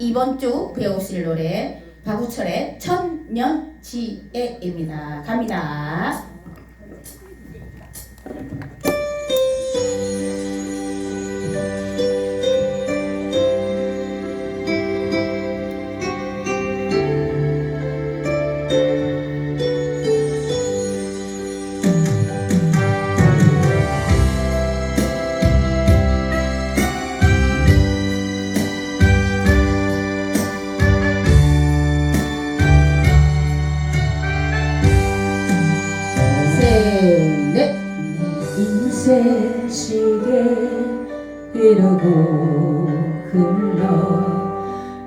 이번 주 배우실 노래 박우철의 천년지혜입니다. 갑니다. 인생 시계 이러고 흘러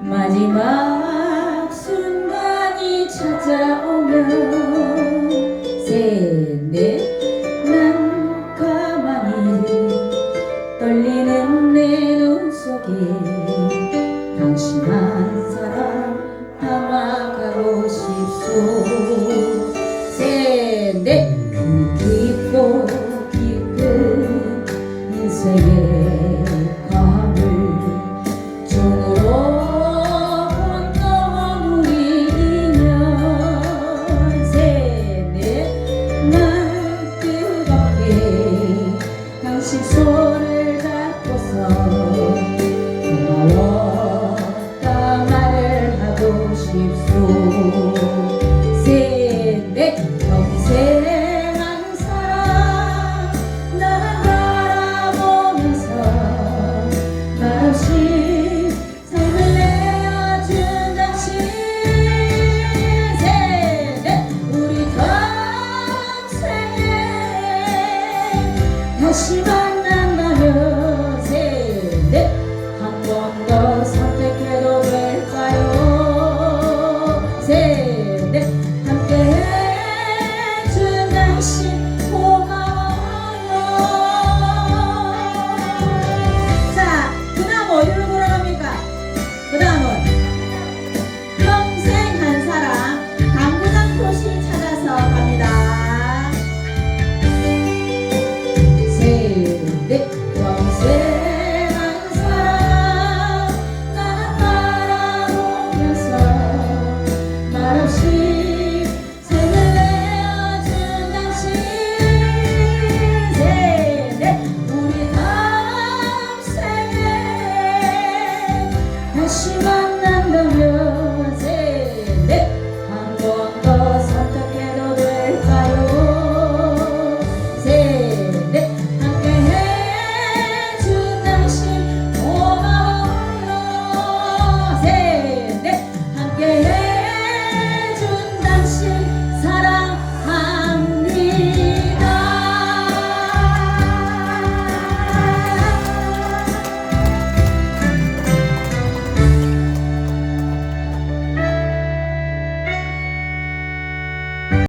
마지막 순간이 찾아오면 셋넷난 가만히 떨리는 내 눈 속에 당신 한 사람 담아가고 싶소 인생의 밤을 종으로 본떠온 우리 인연 세대 날 뜨겁게 당신 손 我希望